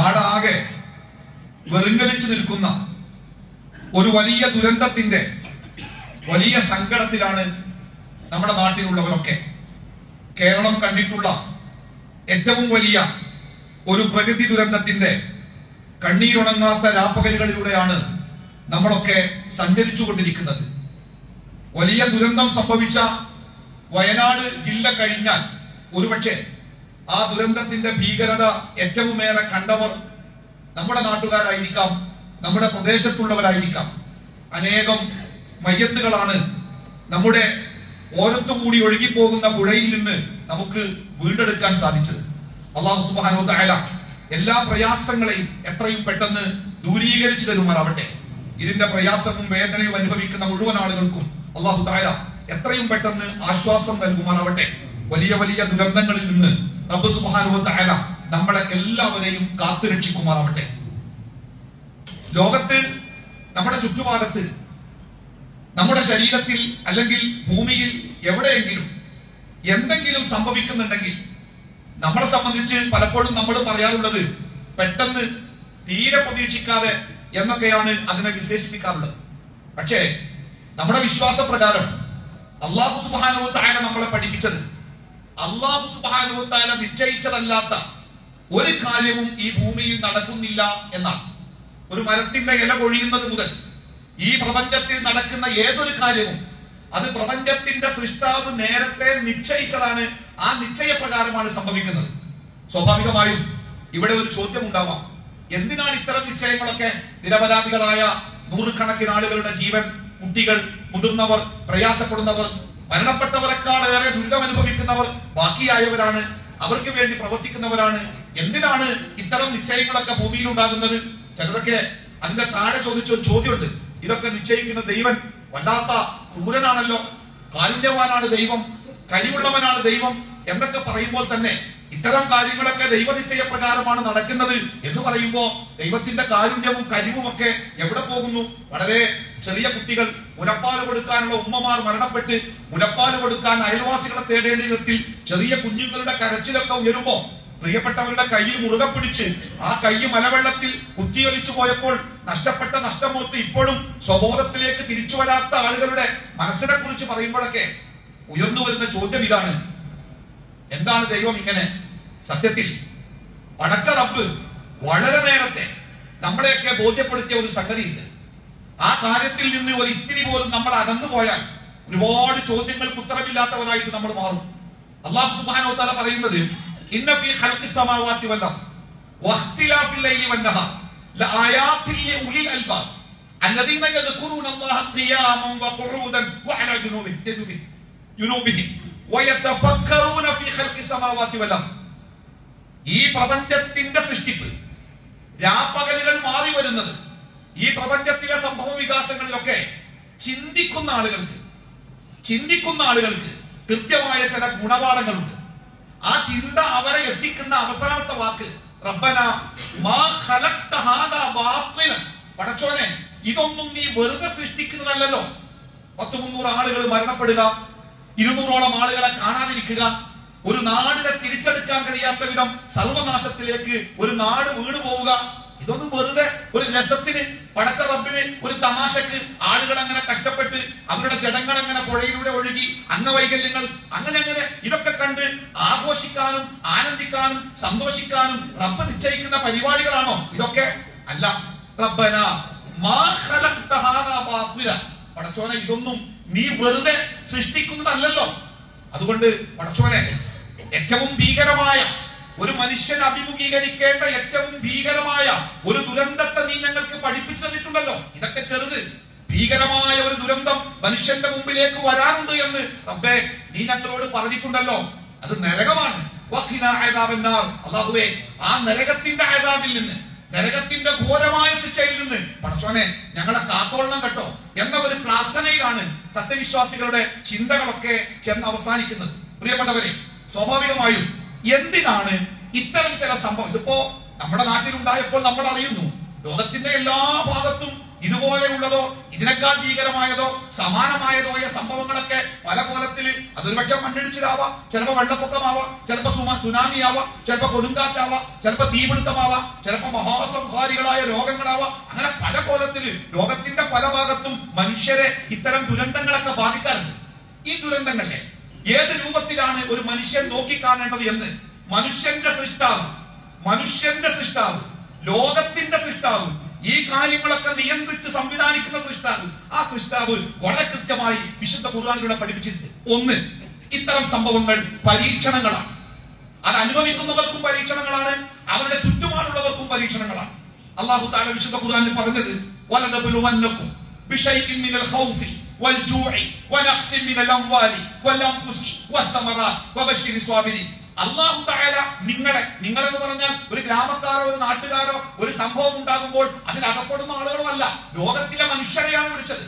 നാടാകെ വെറുങ്കലിച്ചു നിൽക്കുന്ന ഒരു വലിയ ദുരന്തത്തിന്റെ വലിയ സങ്കടത്തിലാണ് നമ്മുടെ നാട്ടിലുള്ളവരൊക്കെ. കേരളം കണ്ടിട്ടുള്ള ഏറ്റവും വലിയ ഒരു പ്രകൃതി ദുരന്തത്തിന്റെ കണ്ണീരുണങ്ങാത്ത രാപ്പകലുകളിലൂടെയാണ് നമ്മളൊക്കെ സഞ്ചരിച്ചുകൊണ്ടിരിക്കുന്നത്. വലിയ ദുരന്തം സംഭവിച്ച വയനാട് ജില്ല കഴിഞ്ഞാൽ ഒരുപക്ഷെ ആ ദുരന്തത്തിന്റെ ഭീകരത ഏറ്റവുമേറെ കണ്ടവർ നമ്മുടെ നാട്ടുകാരായിരിക്കാം നമ്മുടെ പ്രദേശത്തുള്ളവരായിരിക്കാം. അനേകം മയ്യത്തുകളാണ് നമ്മുടെ ഓരത്തു കൂടി ഒഴുകിപ്പോകുന്ന പുഴയിൽ നിന്ന് നമുക്ക് വീണ്ടെടുക്കാൻ സാധിച്ചത്. അള്ളാഹു സുബാനോ തായാല എല്ലാ പ്രയാസങ്ങളെയും എത്രയും പെട്ടെന്ന് ദൂരീകരിച്ചു തരുമാറാവട്ടെ. ഇതിന്റെ പ്രയാസവും വേദനയും അനുഭവിക്കുന്ന മുഴുവൻ ആളുകൾക്കും അള്ളാഹു തായാല എത്രയും പെട്ടെന്ന് ആശ്വാസം നൽകുമാറാവട്ടെ. വലിയ വലിയ ദുരന്തങ്ങളിൽ നിന്ന് റബ്ബ് സുബാനോ തായാല നമ്മളെ എല്ലാവരെയും കാത്തു രക്ഷിക്കുമാറാവട്ടെ. ലോകത്തിൽ നമ്മുടെ ചുറ്റുപാടത്ത് നമ്മുടെ ശരീരത്തിൽ അല്ലെങ്കിൽ ഭൂമിയിൽ എവിടെയെങ്കിലും എന്തെങ്കിലും സംഭവിക്കുന്നുണ്ടെങ്കിൽ നമ്മളെ സംബന്ധിച്ച് പലപ്പോഴും നമ്മൾ പറയാറുള്ളത് പെട്ടെന്ന് തീരെ പ്രതീക്ഷിക്കാതെ എന്നൊക്കെയാണ് അതിനെ വിശേഷിപ്പിക്കാറുള്ളത്. പക്ഷേ നമ്മുടെ വിശ്വാസപ്രകാരം അള്ളാഹു സുബാനുവത്തായ നമ്മളെ പഠിപ്പിച്ചത് അള്ളാഹു സുബാനുത്താല നിശ്ചയിച്ചതല്ലാത്ത ഒരു കാര്യവും ഈ ഭൂമിയിൽ നടക്കുന്നില്ല എന്നാണ്. ഒരു മരത്തിന്റെ ഇല കൊഴിയുന്നത് മുതൽ ഈ പ്രപഞ്ചത്തിൽ നടക്കുന്ന ഏതൊരു കാര്യവും അത് പ്രപഞ്ചത്തിന്റെ സൃഷ്ടാവ് നേരത്തെ നിശ്ചയിച്ചതാണ്. ആ നിശ്ചയപ്രകാരമാണ് സംഭവിക്കുന്നത്. സ്വാഭാവികമായും ഇവിടെ ഒരു ചോദ്യം ഉണ്ടാവാം എന്തിനാണ് ഇത്തരം നിശ്ചയങ്ങളൊക്കെ നിരപരാധികളായ നൂറുകണക്കിന് ആളുകളുടെ ജീവൻ കുട്ടികൾ മുതിർന്നവർ പ്രയാസപ്പെടുന്നവർ മരണപ്പെട്ടവരെക്കാൾ ഏറെ ദുരിതം അനുഭവിക്കുന്നവർ ബാക്കിയായവരാണ്. അവർക്ക് വേണ്ടി പ്രവർത്തിക്കുന്നവരാണ്. എന്തിനാണ് ഇത്തരം നിശ്ചയങ്ങളൊക്കെ ഭൂമിയിൽ ഉണ്ടാകുന്നത്? ചിലരൊക്കെ അതിന്റെ താഴെ ചോദിച്ച ഒരു ചോദ്യമുണ്ട്. ഇതൊക്കെ നിശ്ചയിക്കുന്ന ദൈവൻ വല്ലാത്ത ക്രൂരനാണല്ലോ. കാരുണ്യവാനാണ് ദൈവം. കഴിവുള്ളവനാണ് ദൈവം. എന്നൊക്കെ പറയുമ്പോൾ തന്നെ ഇത്തരം കാര്യങ്ങളൊക്കെ ദൈവനിശ്ചയ പ്രകാരമാണ് നടക്കുന്നത് എന്ന് പറയുമ്പോൾ ദൈവത്തിന്റെ കാരുണ്യവും കരിവും ഒക്കെ എവിടെ പോകുന്നു? വളരെ ചെറിയ കുട്ടികൾ മുലപ്പാൽ കൊടുക്കാനുള്ള ഉമ്മമാർ മരണപ്പെട്ട് മുലപ്പാൽ കൊടുക്കാൻ അയൽവാസികളെ തേടേണ്ട വിധത്തിൽ ചെറിയ കുഞ്ഞുങ്ങളുടെ കരച്ചിലൊക്കെ ഉയരുമ്പോ പ്രിയപ്പെട്ടവരുടെ കയ്യിൽ മുറുകെ പിടിച്ച് ആ കൈ മലവെള്ളത്തിൽ കുത്തിയൊലിച്ചു പോയപ്പോൾ നഷ്ടപ്പെട്ട നഷ്ടമൂർത്തി ഇപ്പോഴും സ്വബോധത്തിലേക്ക് തിരിച്ചു വരാത്ത ആളുകളുടെ മനസ്സിനെ കുറിച്ച് പറയുമ്പോഴൊക്കെ ഉയർന്നു വരുന്ന ചോദ്യം ഇതാണ്. എന്താണ് ദൈവം ഇങ്ങനെ സത്യത്തിൽ പടച്ച റബ്ബ് വളരെ നേരത്തെ നമ്മളെയൊക്കെ ബോധ്യപ്പെടുത്തിയ ഒരു സംഗതിയുണ്ട് ആ കാര്യത്തിൽ നിന്ന് ഒരു ഇത്തിരി പോലും നമ്മൾ അകന്നു പോയാൽ ഒരുപാട് ചോദ്യങ്ങൾക്ക് ഉത്തരമില്ലാത്തവരായിട്ട് നമ്മൾ മാറും അള്ളാഹു സുബ്ഹാനഹു വതആല പറയുന്നത് ഇന്ന ഫീ ഖൽഖി സമാവാതി വൽ അർദ് വഖ്തിലാഫിൽ ലൈലി വൻ നഹാർ ലആയാതിൻ ലിഉലിൽ അൽബാബ് الذين يذكرون الله قياما وقعودا وعلى جنوبهم جنوبهم جنوبهم ويتفكرون في خلق السماوات والارض ഈ പ്രപഞ്ചത്തിന്റെ സൃഷ്ടിപ്പ്. രാപ്പകലുകൾ മാറി വരുന്നത്. ഈ പ്രപഞ്ചത്തിലെ സംഭവ വികാസങ്ങളിലൊക്കെ ചിന്തിക്കുന്ന ആളുകൾക്ക് ചിന്തിക്കുന്ന ആളുകൾക്ക് കൃത്യമായ ചില ഗുണപാഠങ്ങളുണ്ട്. ആ ചിന്ത അവരെ എത്തിക്കുന്ന അവസാനത്തെ വാക്ക് റബ്ബന മാ പടച്ചോനെ ഇതൊന്നും നീ വെറുതെ സൃഷ്ടിക്കുന്നതല്ലല്ലോ. പത്ത് മുന്നൂറ് ആളുകൾ മരണപ്പെടുക ഇരുന്നൂറോളം ആളുകളെ കാണാതിരിക്കുക ഒരു നാടിനെ തിരിച്ചെടുക്കാൻ കഴിയാത്ത വിധം സർവനാശത്തിലേക്ക് ഒരു നാട് വീണു പോവുക. ഇതൊന്നും വെറുതെ ഒരു രസത്തിന് പടച്ച റബ്ബിന് ഒരു തമാശക്ക് ആളുകൾ അങ്ങനെ കഷ്ടപ്പെട്ട് അവരുടെ ജഡങ്ങൾ അങ്ങനെ പുഴയിലൂടെ ഒഴുകി അംഗവൈകല്യങ്ങൾ അങ്ങനെ അങ്ങനെ ഇതൊക്കെ കണ്ട് ആഘോഷിക്കാനും ആനന്ദിക്കാനും സന്തോഷിക്കാനും റബ്ബ് നിശ്ചയിക്കുന്ന പരിപാടികളാണോ? ഇതൊക്കെ അല്ല. റബ്ബന പടച്ചോനെ ഇതൊന്നും നീ വെറുതെ സൃഷ്ടിക്കുന്നതല്ലല്ലോ. അതുകൊണ്ട് പടച്ചോനെ ഏറ്റവും ഭീകരമായ ഒരു മനുഷ്യൻ അഭിമുഖീകരിക്കേണ്ട ഏറ്റവും ഭീകരമായ ഒരു ദുരന്തത്തെ നീ ഞങ്ങൾക്ക് പഠിപ്പിച്ചു തന്നിട്ടുണ്ടല്ലോ. ഇതൊക്കെ ചെറുത്. ഭീകരമായ ഒരു ദുരന്തം മനുഷ്യന്റെ മുമ്പിലേക്ക് വരാനുണ്ട് എന്ന് റബ്ബേ നീ ഞങ്ങളോട് പറഞ്ഞിട്ടുണ്ടല്ലോ. അത് നരകമാണ്. അല്ലാഹുവേ ആ നരകത്തിന്റെ ആയതാവിൽ നിന്ന് നരകത്തിന്റെ ഘോരമായ ശിക്ഷയിൽ നിന്ന് പടച്ചോനെ ഞങ്ങളെ കാത്തോളണം കേട്ടോ എന്ന ഒരു പ്രാർത്ഥനയിലാണ് സത്യവിശ്വാസികളുടെ ചിന്തകളൊക്കെ ചെന്ന് അവസാനിക്കുന്നത്. പ്രിയപ്പെട്ടവരെ സ്വാഭാവികമായും എന്തിനാണ് ഇത്തരം ചില സംഭവം? ഇതിപ്പോ നമ്മുടെ നാട്ടിൽ ഉണ്ടായപ്പോൾ നമ്മൾ അറിയുന്നു. ലോകത്തിന്റെ എല്ലാ ഭാഗത്തും ഇതുപോലെയുള്ളതോ ഇതിനേക്കാൾ ഭീകരമായതോ സമാനമായതോ ആയ സംഭവങ്ങളൊക്കെ പല കോലത്തിൽ അതൊരു പക്ഷെ മണ്ണിടിച്ചിലാവാം. ചിലപ്പോ വെള്ളപ്പൊക്കമാവാം. ചിലപ്പോ സുമ സുനാമി ആവാം ചിലപ്പോ കൊടുങ്കാറ്റാവാം. ചിലപ്പോ തീപിടുത്തമാവാം. ചിലപ്പോ മഹാസംഹാരികളായ രോഗങ്ങളാവാം. അങ്ങനെ പല കോലത്തിൽ ലോകത്തിന്റെ പല ഭാഗത്തും മനുഷ്യരെ ഇത്തരം ദുരന്തങ്ങളൊക്കെ ബാധിക്കാറുണ്ട്. ഈ ദുരന്തങ്ങളെ ഏത് രൂപത്തിലാണ് ഒരു മനുഷ്യൻ നോക്കിക്കാണേണ്ടത് എന്ന്? മനുഷ്യന്റെ സൃഷ്ടാവ്. മനുഷ്യന്റെ സൃഷ്ടാവ്. ലോകത്തിന്റെ സൃഷ്ടാവ്. ഈ കാര്യങ്ങളൊക്കെ നിയന്ത്രിച്ച് സംവിധാനിക്കുന്ന സൃഷ്ടാവ്. ആ സൃഷ്ടാവ് വളരെ കൃത്യമായി വിശുദ്ധ ഖുർആാനിലൂടെ പഠിപ്പിച്ചിട്ടുണ്ട്. ഒന്ന് ഇത്തരം സംഭവങ്ങൾ പരീക്ഷണങ്ങളാണ്. അത് അനുഭവിക്കുന്നവർക്കും പരീക്ഷണങ്ങളാണ്. അവരുടെ ചുറ്റുപാടുള്ളവർക്കും പരീക്ഷണങ്ങളാണ്. അള്ളാഹു താല വിശുദ്ധ ഖുർആനിൽ പറഞ്ഞത് വലനബലുവന്നക്കും ബിശൈഇൻ മിനൽ والجوع ونقص من الأموال والأنفس والثمرات وبشر الصابرين അള്ളാഹു തായാല നിങ്ങളെ നിങ്ങളെന്ന് പറഞ്ഞാൽ ഒരു ഗ്രാമക്കാരോ ഒരു നാട്ടുകാരോ ഒരു സംഭവം ഉണ്ടാകുമ്പോൾ അതിൽ അകപ്പെടുന്ന ആളുകളോ അല്ല ലോകത്തിലെ മനുഷ്യരെയാണ് വിളിച്ചത്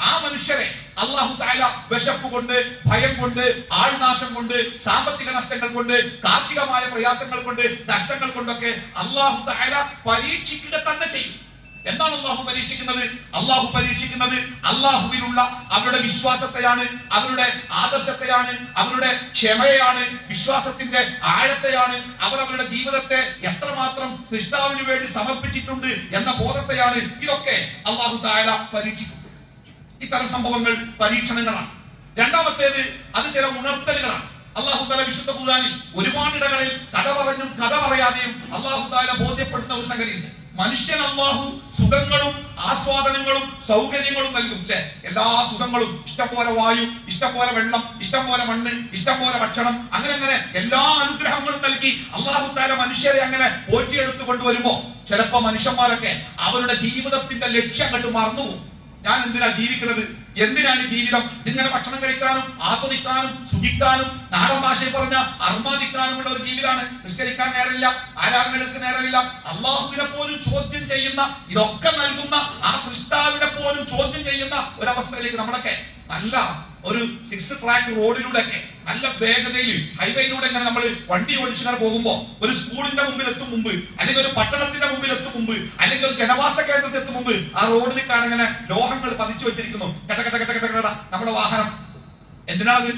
ആ മനുഷ്യരെ അള്ളാഹു താല വിശപ്പ് കൊണ്ട് ഭയം കൊണ്ട് ആൾനാശം കൊണ്ട് സാമ്പത്തിക നഷ്ടങ്ങൾ കൊണ്ട് കാർഷികമായ പ്രയാസങ്ങൾ കൊണ്ട് നഷ്ടങ്ങൾ കൊണ്ടൊക്കെ അള്ളാഹു താല പരീക്ഷിക്കുക തന്നെ ചെയ്യും എന്താണ് അള്ളാഹു പരീക്ഷിക്കുന്നത്? അള്ളാഹു പരീക്ഷിക്കുന്നത് അള്ളാഹുവിനുള്ള അവരുടെ വിശ്വാസത്തെയാണ് അവരുടെ ആദർശത്തെയാണ് അവരുടെ ക്ഷമയാണ് വിശ്വാസത്തിന്റെ ആഴത്തെയാണ്. അവർ അവരുടെ ജീവിതത്തെ എത്രമാത്രം സൃഷ്ടാവിന് വേണ്ടി സമർപ്പിച്ചിട്ടുണ്ട് എന്ന ബോധത്തെയാണ് ഇതൊക്കെ അള്ളാഹു താല പരീക്ഷിക്കുന്നത്. ഇത്തരം സംഭവങ്ങൾ പരീക്ഷണങ്ങളാണ്. രണ്ടാമത്തേത് അത് ചില ഉണർത്തലുകളാണ്. അള്ളാഹു താല വിശുദ്ധ ഖുർആനിൽ ഒരുപാടിടങ്ങളിൽ കഥ പറഞ്ഞും കഥ പറയാതെയും അള്ളാഹു താല ബോധ്യപ്പെടുന്ന ഒരു സംഗതിയുണ്ട് മനുഷ്യൻ അള്ളാഹു സുഖങ്ങളും ആസ്വാദനങ്ങളും സൗകര്യങ്ങളും നൽകും അല്ലെ എല്ലാ സുഖങ്ങളും. ഇഷ്ടംപോലെ വായു ഇഷ്ടംപോലെ വെള്ളം ഇഷ്ടംപോലെ മണ്ണ് ഇഷ്ടംപോലെ ഭക്ഷണം അങ്ങനെ അങ്ങനെ എല്ലാ അനുഗ്രഹങ്ങളും നൽകി അള്ളാഹു താല മനുഷ്യരെ അങ്ങനെ പോറ്റിയെടുത്തു കൊണ്ടുവരുമ്പോ ചിലപ്പോ മനുഷ്യന്മാരൊക്കെ അവരുടെ ജീവിതത്തിന്റെ ലക്ഷ്യം കണ്ടു മറന്നുപോകും. ഞാൻ എന്തിനാ ജീവിക്കുന്നത്? എന്തിനാണ് ജീവിതം? ഇതിങ്ങനെ ഭക്ഷണം കഴിക്കാനും ആസ്വദിക്കാനും സുഖിക്കാനും നാടൻ ഭാഷയിൽ പറഞ്ഞ അർമാദിക്കാനുമുള്ള ഒരു ജീവിതമാണ് നിഷ്കരിക്കാൻ നേരമില്ല ആരാധനകൾക്ക് നേരമില്ല. അള്ളാഹുവിനെ പോലും ചോദ്യം ചെയ്യുന്ന ഇതൊക്കെ നൽകുന്ന ആ സൃഷ്ടാവിനെ പോലും ചോദ്യം ചെയ്യുന്ന ഒരവസ്ഥയിലേക്ക് നമ്മളൊക്കെ നല്ല ഒരു സിക്സ് ട്രാക്ക് റോഡിലൂടെ നല്ല വേഗതയിൽ ഹൈവേയിലൂടെ ഇങ്ങനെ നമ്മൾ വണ്ടി ഓടിച്ചിങ്ങനെ പോകുമ്പോ ഒരു സ്കൂളിന്റെ മുമ്പിൽ എത്തും മുമ്പ് അല്ലെങ്കിൽ ഒരു പട്ടണത്തിന്റെ മുമ്പിൽ എത്തും മുമ്പ് അല്ലെങ്കിൽ ഒരു ജനവാസ കേന്ദ്രത്തിൽ എത്തും മുമ്പ് ആ റോഡിൽ കാണിങ്ങനെ ലോഹങ്ങൾ പതിച്ചു വെച്ചിരിക്കുന്നു. കെട്ട കെട്ട കെട്ട കെട്ട നമ്മുടെ വാഹനം. എന്തിനാണ്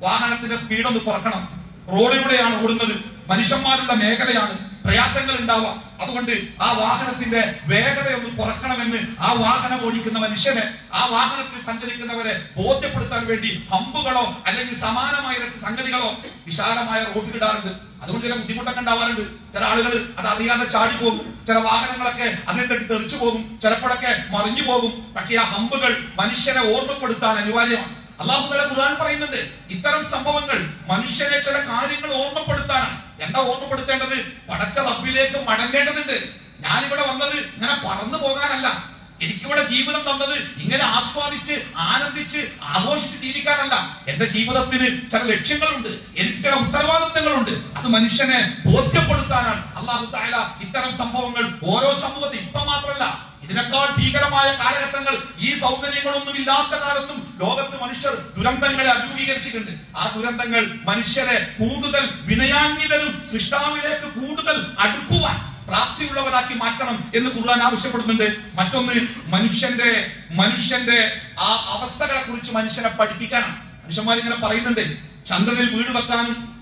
വാഹനത്തിന്റെ സ്പീഡ് ഒന്ന് കുറക്കണം. റോഡിലൂടെയാണ് ഓടുന്നത്. മനുഷ്യന്മാരുടെ മേഖലയാണ്. പ്രയാസങ്ങൾ ഉണ്ടാവാം അതുകൊണ്ട് ആ വാഹനത്തിന്റെ വേഗത ഒന്ന് കുറക്കണമെന്ന് ആ വാഹനം ഓടിക്കുന്ന മനുഷ്യനെ ആ വാഹനത്തിൽ സഞ്ചരിക്കുന്നവരെ ബോധ്യപ്പെടുത്താൻ വേണ്ടി ഹമ്പുകളോ അല്ലെങ്കിൽ സമാനമായ സംഗതികളോ വിശാലമായ റോഡിലിടാറുണ്ട്. അതുകൊണ്ട് ചില ബുദ്ധിമുട്ടൊക്കെ ഉണ്ടാവാറുണ്ട്. ചില ആളുകൾ അത് അറിയാതെ ചാടിപ്പോകും. ചില വാഹനങ്ങളൊക്കെ അതിൽ തട്ടി തെറിച്ചു പോകും. ചിലപ്പോഴൊക്കെ മറിഞ്ഞു പോകും. പക്ഷേ ആ ഹമ്പുകൾ മനുഷ്യനെ ഓർമ്മപ്പെടുത്താൻ അനിവാര്യമാണ്. അള്ളാഹു തല ഖുർആൻ പറയുന്നുണ്ട് ഇത്തരം സംഭവങ്ങൾ മനുഷ്യനെ ചില കാര്യങ്ങൾ ഓർമ്മപ്പെടുത്താനാണ്. എന്താ ഓർമ്മപ്പെടുത്തേണ്ടത് പടച്ച റബ്ബിലേക്ക് മടങ്ങേണ്ടതുണ്ട്. ഞാനിവിടെ വന്നത് ഇങ്ങനെ പറന്നു പോകാനല്ല. എനിക്കിവിടെ ജീവിതം തന്നത് ഇങ്ങനെ ആസ്വാദിച്ച് ആനന്ദിച്ച് ആഘോഷിച്ച് ജീവിക്കാനല്ല. എന്റെ ജീവിതത്തിന് ചില ലക്ഷ്യങ്ങളുണ്ട്. എനിക്ക് ചില ഉത്തരവാദിത്തങ്ങളുണ്ട്. അത് മനുഷ്യനെ ബോധ്യപ്പെടുത്താനാണ്. അള്ളാഹു ഇത്തരം സംഭവങ്ങൾ ഓരോ സമൂഹത്തിൽ ഇപ്പൊ മാത്രമല്ല ഇതിനേക്കാൾ ഭീകരമായ കാലഘട്ടങ്ങൾ ഈ സൗകര്യങ്ങളൊന്നും ഇല്ലാത്ത കാലത്തും ലോകത്ത് മനുഷ്യർ ദുരന്തങ്ങളെ അഭിമുഖീകരിച്ചിട്ടുണ്ട്. ആ ദുരന്തങ്ങൾ മനുഷ്യരെ കൂടുതൽ വിനയാന്വിതരും സൃഷ്ടാവിലേക്ക് കൂടുതൽ അടുക്കുവാൻ പ്രാപ്തിയുള്ളവരാക്കി മാറ്റണം എന്ന് ഖുർആൻ ആവശ്യപ്പെടുന്നുണ്ട്. മറ്റൊന്ന് മനുഷ്യന്റെ മനുഷ്യന്റെ ആ അവസ്ഥകളെ കുറിച്ച് മനുഷ്യനെ പഠിപ്പിക്കാനാണ്. മനുഷ്യന്മാർ ഇങ്ങനെ പറയുന്നുണ്ട് ചന്ദ്രനിൽ വീട് വെക്കാനും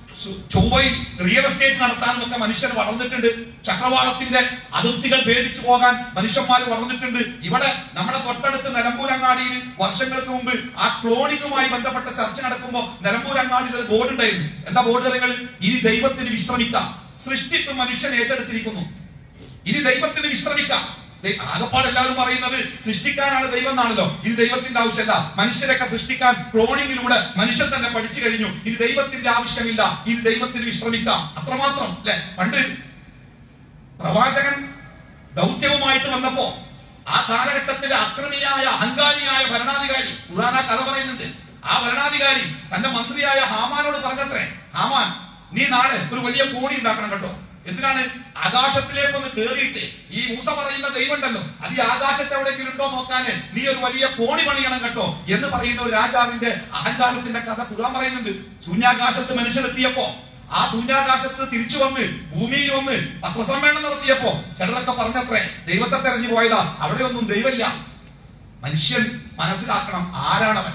ചൊവ്വയിൽ റിയൽ എസ്റ്റേറ്റ് നടത്താനൊക്കെ മനുഷ്യർ വളർന്നിട്ടുണ്ട്. ചക്രവാളത്തിന്റെ അതിർത്തികൾ ഭേദിച്ചു പോകാൻ മനുഷ്യന്മാർ വളർന്നിട്ടുണ്ട്. ഇവിടെ നമ്മുടെ തൊട്ടടുത്ത് നിലമ്പൂരങ്ങാടിയിൽ വർഷങ്ങൾക്ക് മുമ്പ് ആ ക്ലോണിങ്ങുമായി ബന്ധപ്പെട്ട ചർച്ച നടക്കുമ്പോൾ നിലമ്പൂരങ്ങാടിയിൽ ഒരു ബോർഡ് ഉണ്ടായിരുന്നു. എന്താ ബോർഡ് നിങ്ങൾ ഇനി ദൈവത്തിന് വിശ്രമിക്കാം. സൃഷ്ടിപ്പ് മനുഷ്യൻ ഏറ്റെടുത്തിരിക്കുന്നു. ഇനി ദൈവത്തിന് വിശ്രമിക്കാം. ആകപ്പാട് എല്ലാവരും പറയുന്നത് സൃഷ്ടിക്കാനാണ് ദൈവം എന്നാണല്ലോ ഇനി ദൈവത്തിന്റെ ആവശ്യമല്ല മനുഷ്യരൊക്കെ സൃഷ്ടിക്കാൻ ക്ലോണിങ്ങിലൂടെ മനുഷ്യൻ തന്നെ പഠിച്ചു കഴിഞ്ഞു. ഇനി ദൈവത്തിന്റെ ആവശ്യമില്ല. ഇനി ദൈവത്തിന് വിശ്രമിക്കാം. അത്രമാത്രം അല്ലെ? പണ്ട് പ്രവാചകൻ ദൗത്യവുമായിട്ട് വന്നപ്പോ ആ കാലഘട്ടത്തിലെ അക്രമിയായ അഹങ്കാരിയായ ഭരണാധികാരി ആ കഥ പറയുന്നുണ്ട്. ആ ഭരണാധികാരി തന്റെ മന്ത്രിയായ ഹാമാനോട് പറഞ്ഞത്രേ ഹാമാൻ നീ നാളെ ഒരു വലിയ കോണി ഉണ്ടാക്കണം കേട്ടോ. എന്തിനാണ് ആകാശത്തിലേക്ക് ഒന്ന് കേറിയിട്ട് ഈ മൂസ പറയുന്ന ദൈവം ഉണ്ടല്ലോ അത് ഈ ആകാശത്ത് എവിടെയെങ്കിലും ഉണ്ടോ നോക്കാന്? നീ ഒരു വലിയ കോണി പണിയണം കേട്ടോ എന്ന് പറയുന്ന ഒരു രാജാവിന്റെ അഹങ്കാരത്തിന്റെ കഥ ഖുർആൻ പറയുന്നുണ്ട്. ശൂന്യാകാശത്ത് മനുഷ്യരെത്തിയപ്പോ ആ ശൂന്യാകാശത്ത് തിരിച്ചു വന്ന് ഭൂമിയിൽ വന്ന് പത്രസമ്മേളനം നടത്തിയപ്പോ ചിലരൊക്കെ പറഞ്ഞത്രേ ദൈവത്തെ തെരഞ്ഞു പോയതാ അവിടെയൊന്നും ദൈവമില്ല. മനുഷ്യൻ മനസ്സിലാക്കണം ആരാണവൻ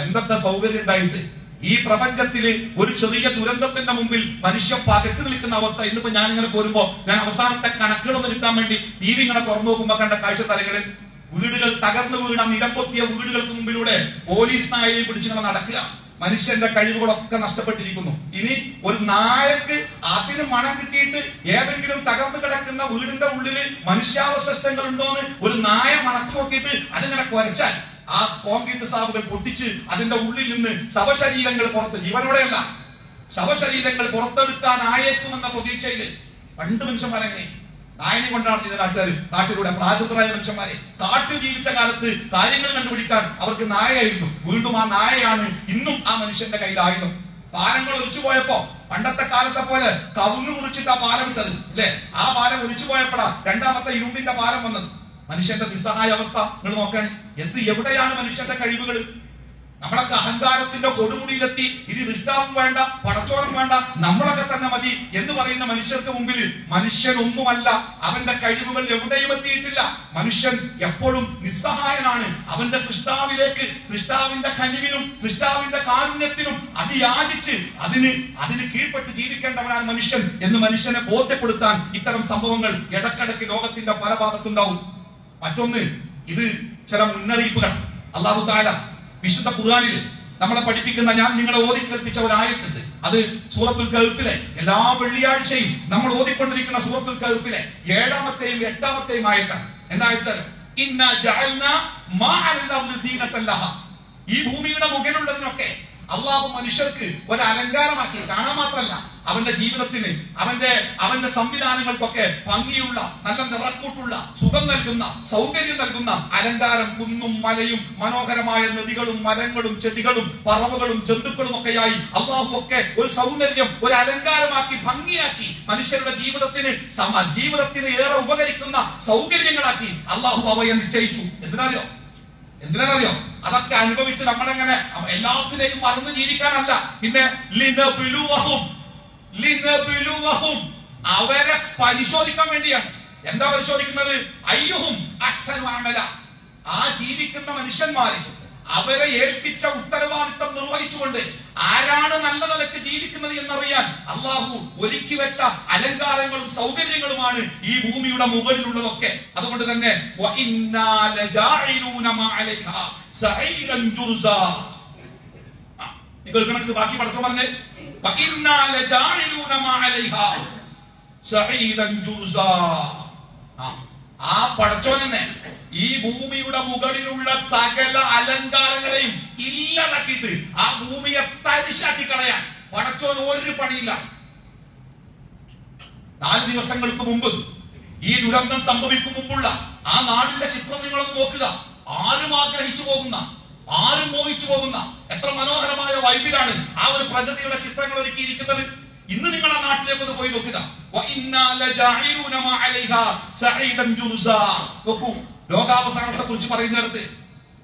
എന്തൊക്കെ സൗകര്യം ഉണ്ടായിട്ട്. ഈ പ്രപഞ്ചത്തിൽ ഒരു ചെറിയ ദുരന്തത്തിന്റെ മുമ്പിൽ മനുഷ്യൻ പകച്ചു നിൽക്കുന്ന അവസ്ഥ ഇന്നിപ്പോ ഞാൻ ഇങ്ങനെ പോരുമ്പോ ഞാൻ അവസാനത്തെ കണക്കുകളൊന്ന് കിട്ടാൻ വേണ്ടി ടി വി ഇങ്ങനെ തുറന്നു നോക്കുമ്പോ കണ്ട കാഴ്ച തലങ്ങളിൽ വീടുകൾ തകർന്നു വീണ നിലംപൊത്തിയ വീടുകൾക്ക് മുമ്പിലൂടെ പോലീസ് നായയെ പിടിച്ചിങ്ങനെ നടക്കുക. മനുഷ്യന്റെ കഴിവുകളൊക്കെ നഷ്ടപ്പെട്ടിരിക്കുന്നു. ഇനി ഒരു നായക്ക് അതിന് മണം കിട്ടിയിട്ട് ഏതെങ്കിലും തകർന്നു കിടക്കുന്ന വീടിന്റെ ഉള്ളിൽ മനുഷ്യാവശിഷ്ടങ്ങൾ ഉണ്ടോ എന്ന് ഒരു നായ മണക്ക് നോക്കിയിട്ട് അതിങ്ങനെ കുരച്ചാൽ ആ കോൺക്രീറ്റ് സ്ലാബുകൾ പൊട്ടിച്ച് അതിന്റെ ഉള്ളിൽ നിന്ന് ശവശരീരങ്ങൾ പുറത്ത് ജീവനോടെയല്ല ശവശരീരങ്ങൾ പുറത്തെടുക്കാൻ ആയേക്കുമെന്ന പ്രതീക്ഷയിൽ പണ്ട് മനുഷ്യന്മാരെങ്ങനെ നായനെ കൊണ്ടാണ് ഇതിന്റെ നാട്ടുകാർ നാട്ടിലൂടെ പ്രാകൃതരായ മനുഷ്യന്മാരെ. കാട്ടിൽ ജീവിച്ച കാലത്ത് കാര്യങ്ങൾ കണ്ടുപിടിക്കാൻ അവർക്ക് നായയായിരുന്നു. വീണ്ടും ആ നായയാണ് ഇന്നും ആ മനുഷ്യന്റെ കയ്യിൽ ആയുധം പാലങ്ങൾ ഒലിച്ചു പോയപ്പോ പണ്ടത്തെ കാലത്തെ പോലെ കവുങ്ങ് മുറിച്ചിട്ട് ആ പാലം ഇട്ടത് അല്ലെ? ആ പാലം ഒലിച്ചു പോയപ്പോഴാ രണ്ടാമത്തെ ഇരുമ്പിന്റെ പാലം വന്നത്. മനുഷ്യന്റെ നിസ്സഹായ അവസ്ഥ നിങ്ങൾ നോക്കാൻ എന്ത് എവിടെയാണ് മനുഷ്യന്റെ കഴിവുകൾ? നമ്മളൊക്കെ അഹങ്കാരത്തിന്റെ കൊടുമുടിയിലെത്തി. ഇനി ദൃഷ്ടാവും വേണ്ട പടച്ചോറും വേണ്ട നമ്മളൊക്കെ തന്നെ മതി എന്ന് പറയുന്ന മനുഷ്യർക്ക് മുമ്പിൽ മനുഷ്യൻ ഒന്നുമല്ല അവന്റെ കഴിവുകൾ എവിടെയും എത്തിയിട്ടില്ല. മനുഷ്യൻ എപ്പോഴും നിസ്സഹായനാണ്. അവന്റെ സൃഷ്ടാവിലേക്ക് സൃഷ്ടാവിന്റെ കനിവിനും സൃഷ്ടാവിന്റെ കാരുണ്യത്തിനും അതിയാചിച്ച് അതിന് അതിന് കീഴ്പ്പെട്ട് ജീവിക്കേണ്ടവനാണ് മനുഷ്യൻ എന്ന് മനുഷ്യനെ ബോധ്യപ്പെടുത്താൻ ഇത്തരം സംഭവങ്ങൾ ഇടക്കിടക്ക് ലോകത്തിന്റെ പല ഭാഗത്തുണ്ടാവും. മറ്റൊന്ന് ഇത് ചില മുന്നറിയിപ്പുകൾ. അള്ളാഹു താല വിശുദ്ധ ഖുർആാനിൽ നമ്മളെ പഠിപ്പിക്കുന്ന ഞാൻ നിങ്ങളെ ഓതി കേൾപ്പിച്ച ഒരു ആയത്തുണ്ട്. അത് സൂറത്തുൽ കഹഫിലെ എല്ലാ വെള്ളിയാഴ്ചയും നമ്മൾ ഓതിക്കൊണ്ടിരിക്കുന്ന സൂറത്തുൽ കഹഫിലെ ഏഴാമത്തെയും എട്ടാമത്തെയും ആയത്താണ്. ലഹാ. ഈ ഭൂമിയുടെ മുകളിലുള്ളതിനൊക്കെ അള്ളാഹു മനുഷ്യർക്ക് ഒരു അലങ്കാരമാക്കി കാണാൻ മാത്രമല്ല അവന്റെ ജീവിതത്തിന് അവന്റെ അവന്റെ സംവിധാനങ്ങൾക്കൊക്കെ ഭംഗിയുള്ള നല്ല നിറക്കൂട്ടുള്ള സുഖം നൽകുന്ന സൗകര്യം നൽകുന്ന അലങ്കാരം കുന്നും മലയും മനോഹരമായ നദികളും മരങ്ങളും ചെടികളും പറവുകളും ജന്തുക്കളും ഒക്കെയായി അള്ളാഹു ഒക്കെ ഒരു സൗന്ദര്യം ഒരു അലങ്കാരമാക്കി ഭംഗിയാക്കി മനുഷ്യരുടെ ജീവിതത്തിന് ജീവിതത്തിന് ഏറെ ഉപകരിക്കുന്ന സൗകര്യങ്ങളാക്കി അള്ളാഹു അവയെ നിശ്ചയിച്ചു. എന്തിനറിയോ? എന്തിനാണെന്നറിയോ? അതൊക്കെ അനുഭവിച്ച് നമ്മളെങ്ങനെ എല്ലാത്തിനെയും മറന്ന് ജീവിക്കാനല്ല. പിന്നെ അവരെ പരിശോധിക്കാൻ വേണ്ടിയാണ്. എന്താ പരിശോധിക്കുന്നത്? അയ്യുഹും ആ ജീവിക്കുന്ന മനുഷ്യന്മാരെ അവരെ ഏൽപ്പിച്ച ഉത്തരവാദിത്തം നിർവഹിച്ചുകൊണ്ട് ആരാണ് നല്ല നിലയ്ക്ക് ജീവിക്കുന്നത് എന്നറിയാൻ അള്ളാഹു ഒരുക്കി വെച്ച അലങ്കാരങ്ങളും സൗകര്യങ്ങളുമാണ് ഈ ഭൂമിയുടെ മുകളിലുള്ളതൊക്കെ. അതുകൊണ്ട് തന്നെ നിങ്ങൾ കണക്ക് ബാക്കി പടത്തം പറഞ്ഞേ. ആ, ആ പടച്ചോനെ ഈ ഭൂമിയുടെ മുകളിലുള്ള സകല അലങ്കാരങ്ങളെയും ഇല്ലാതാക്കിയിട്ട് ആ ഭൂമിയെ തരിശാക്കി കളയാൻ പടച്ചോൻ ഒരു പണിയില്ല. നാല് ദിവസങ്ങൾക്ക് മുമ്പ് ഈ ദുരന്തം സംഭവിക്കും മുമ്പുള്ള ആ നാടിന്റെ ചിത്രം നിങ്ങളൊന്ന് നോക്കുക. ആരും ആഗ്രഹിച്ചു പോകുന്ന ആരും മോഹിച്ചു പോകുന്ന എത്ര മനോഹരമായ വൈബിലാണ് ആ ഒരു പ്രകൃതിയുടെ ചിത്രങ്ങൾ ഒരുക്കിയിരിക്കുന്നത്. ഇന്ന് നിങ്ങൾ ആ നാട്ടിലേക്ക് ഒന്ന് പോയി നോക്കുക. നോക്കൂ ലോകാവസാനത്തെ കുറിച്ച് പറയുന്നിടത്ത്